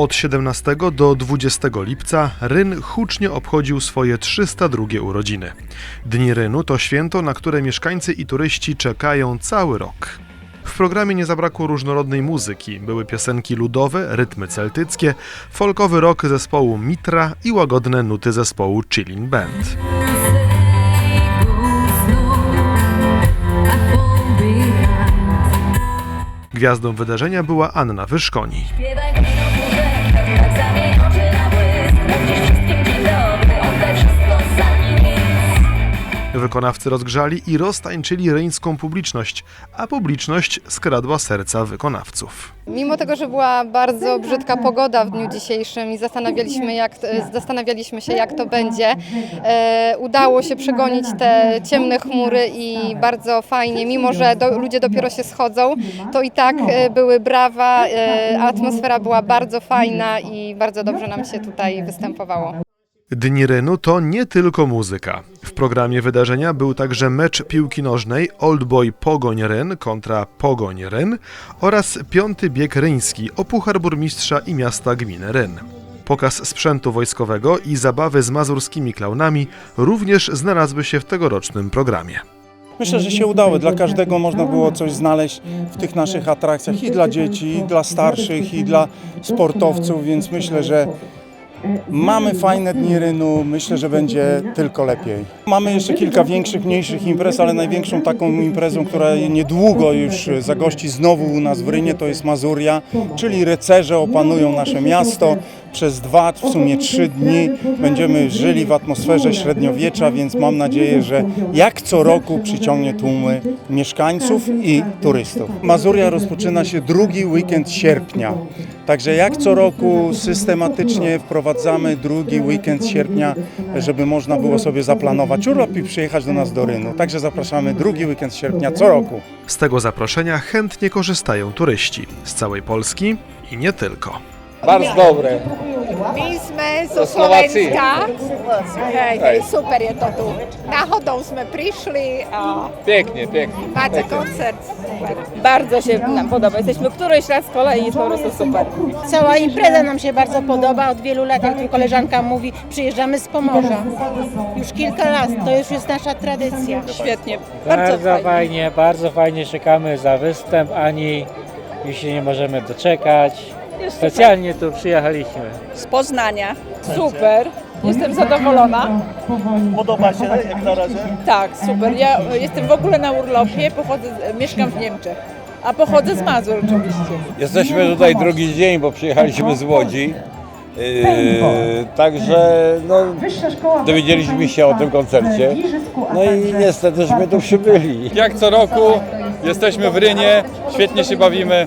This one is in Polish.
Od 17 do 20 lipca Ryn hucznie obchodził swoje 302 urodziny. Dni Rynu to święto, na które mieszkańcy i turyści czekają cały rok. W programie nie zabrakło różnorodnej muzyki. Były piosenki ludowe, rytmy celtyckie, folkowy rock zespołu Mitra i łagodne nuty zespołu Chilling Band. Gwiazdą wydarzenia była Anna Wyszkoni. Wykonawcy rozgrzali i roztańczyli ryńską publiczność, a publiczność skradła serca wykonawców. Mimo tego, że była bardzo brzydka pogoda w dniu dzisiejszym i zastanawialiśmy, jak, zastanawialiśmy się, jak to będzie, e, udało się przegonić te ciemne chmury i bardzo fajnie, mimo że do, ludzie dopiero się schodzą, to i tak e, były brawa, e, atmosfera była bardzo fajna i bardzo dobrze nam się tutaj występowało. Dni Rynu to nie tylko muzyka. W programie wydarzenia był także mecz piłki nożnej Old Boy Pogoń Ryn kontra Pogoń Ryn oraz piąty bieg ryński o Puchar Burmistrza i Miasta Gminy Ryn. Pokaz sprzętu wojskowego i zabawy z mazurskimi klaunami również znalazły się w tegorocznym programie. Myślę, że się udały. Dla każdego można było coś znaleźć w tych naszych atrakcjach i dla dzieci, i dla starszych, i dla sportowców, więc myślę, że mamy fajne dni rynu. Myślę, że będzie tylko lepiej. Mamy jeszcze kilka większych, mniejszych imprez, ale największą taką imprezą, która niedługo już zagości znowu u nas w Rynie, to jest Mazuria, czyli rycerze opanują nasze miasto. Przez dwa, w sumie trzy dni będziemy żyli w atmosferze średniowiecza, więc mam nadzieję, że jak co roku przyciągnie tłumy mieszkańców i turystów. Mazuria rozpoczyna się drugi weekend sierpnia. Także jak co roku systematycznie wprowadzamy drugi weekend sierpnia, żeby można było sobie zaplanować urlop i przyjechać do nas do Rynu. Także zapraszamy drugi weekend sierpnia co roku. Z tego zaproszenia chętnie korzystają turyści z całej Polski i nie tylko. Bardzo dobre. My sme Zo Slováci. Slovenska. Hej, Hej. super je to tu. Náhodou sme prišli a Pięknie, pięknie. máte koncert. Super. Bardzo się nam podoba. Jesteśmy któryś raz z kolei, jest po prostu super. Cała impreza nam się bardzo podoba. Od wielu lat, jak tu koleżanka mówi, przyjeżdżamy z Pomorza. Już kilka lat, to już jest nasza tradycja. Świetnie, bardzo, Bardzo fajnie. fajnie, bardzo fajnie czekamy za występ. Ani już się nie możemy doczekać. Specjalnie tu przyjechaliśmy. Z Poznania. Super. Jestem zadowolona. Podoba się jak na razie? Tak, super. Ja jestem w ogóle na urlopie, pochodzę, mieszkam w Niemczech. A pochodzę z Mazur oczywiście. Jesteśmy tutaj drugi dzień, bo przyjechaliśmy z Łodzi. Yy, także no, dowiedzieliśmy się o tym koncercie. No i niestety żeśmy tu przybyli. Jak co roku jesteśmy w Rynie, świetnie się bawimy.